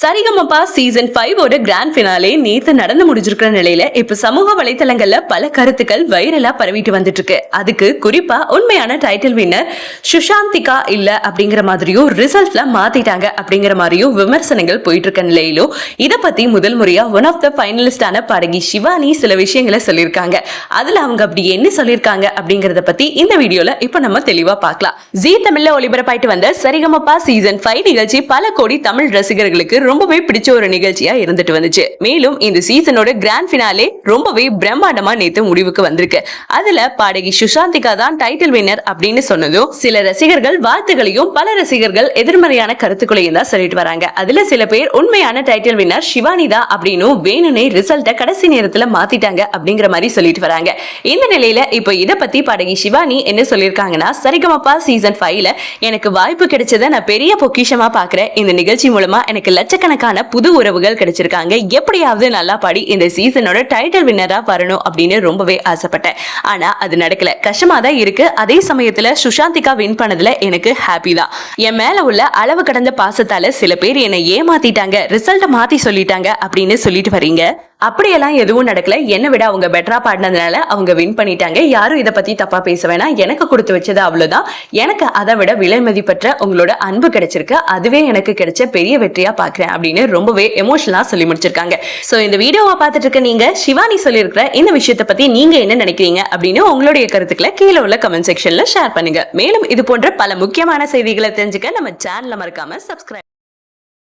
Sarigamapa season ஃபைவோட grand finale நேத்து நடந்து முடிஞ்சிருக்கிற நிலையில இப்ப சமூக வலைதளங்கள்ல பல கருத்துக்கள் வைரலா பரவிட்டு வந்துட்டு இருக்கு அதுக்கு குறிப்பா உண்மையான டைட்டில் வின்னர் சுஷாந்திகா இல்ல அப்படிங்கிற மாதிரியும் ரிசல்ட்ல மாத்திட்டாங்க அப்படிங்கிற மாதிரியும் விமர்சனங்கள் போயிட்டு இருக்க நிலையிலும் இத பத்தி முதல் முறையா ஒன் ஆஃப் த ஃபைனலிஸ்டான பாடகி சிவானி சில விஷயங்களை சொல்லியிருக்காங்க. அதுல அவங்க அப்படி என்ன சொல்லியிருக்காங்க அப்படிங்கறத பத்தி இந்த வீடியோல இப்ப நம்ம தெளிவா பார்க்கலாம். ஜீ தமிழ்ல ஒளிபரப்பாயிட்டு வந்த சரிகமப்பா சீசன் ஃபைவ் நிகழ்ச்சி பல கோடி தமிழ் ரசிகர்களுக்கு ரொம்பவே பிடிச்ச ஒரு நிகழ்ச்சியா இருந்துட்டு வந்துச்சு. மேலும் இந்த சீசனோட கிராண்ட் ஃபினாலே ரொம்பவே பிரம்மாண்டமா நேத்து முடிவுக்கு வந்திருக்கு. அதுல பாடகி சுஷாந்திகா தான் டைட்டில் வின்னர் அப்படின்னு சொன்னதும் சில ரசிகர்கள் வாழ்த்துகளையும் பல ரசிகர்கள் எதிர்மறையான கருத்துக்களையும் தான் சொல்லிட்டு வராங்க. அதுல சில பேர் உண்மையான டைட்டில் வின்னர் ஷிவானி தான் அப்படின்னு வேணுனே ரிசல்ட்டை கடைசி நேரத்துல மாத்திட்டாங்க அப்படிங்கிற மாதிரி சொல்லிட்டு வராங்க. இந்த நிலையில இப்போ இத பத்தி பாடகி சிவானி என்ன சொல்லியிருக்காங்கன்னா சரிகமப்பா சீசன் ஃபைவ்ல எனக்கு வாய்ப்பு கிடைச்சதை நான் பெரிய பொக்கிஷமா பாக்குறேன். இந்த நிகழ்ச்சி மூலமா எனக்கு லட்சக்கணக்கான புது உறவுகள் கிடைச்சிருக்காங்க. எப்படியாவது நல்லா பாடி இந்த சீசனோட டைட்டில் வின்னரா வரணும் அப்படின்னு ரொம்பவே ஆசைப்பட்டேன். ஆனா அது நடக்கல. கஷ்டமா தான் இருக்கு. அதே சமயத்துல சுஷாந்திகா வின் பண்ணதுல எனக்கு ஹாப்பி தான். என் மேல உள்ள அளவு கடந்த பாசத்தால சில பேர் என்னை ஏமாத்திட்டாங்க ரிசல்ட்டை மாத்தி சொல்லிட்டாங்க அப்படின்னு சொல்லிட்டு வரீங்க? அப்படியெல்லாம் எதுவும் நடக்கல. என்னை விட அவங்க பெட்டரா பாடினதுனால அவங்க வின் பண்ணிட்டாங்க. யாரும் இதை பத்தி தப்பா பேச வேணாம். எனக்கு கொடுத்து வச்சது அவ்வளவுதான். எனக்கு அதை விட விலை மதிப்பற்ற உங்களோட அன்பு கிடைச்சிருக்கு. அதுவே எனக்கு கிடைச்ச பெரிய வெற்றியா பாக்குறேன் அப்படின்னு ரொம்பவே எமோஷனலா சொல்லி முடிச்சிருக்காங்க. சோ இந்த வீடியோவை பார்த்துட்டு இருக்க நீங்க சிவானி சொல்லியிருக்கிற இந்த விஷயத்தை பத்தி நீங்க என்ன நினைக்கிறீங்க அப்படின்னு உங்களுடைய கருத்துக்களை கீழே உள்ள கமெண்ட் செக்ஷன்ல ஷேர் பண்ணுங்க. மேலும் இது போன்ற பல முக்கியமான செய்திகளை தெரிஞ்சுக்க நம்ம சேனலை மறக்காம சப்ஸ்கிரைப்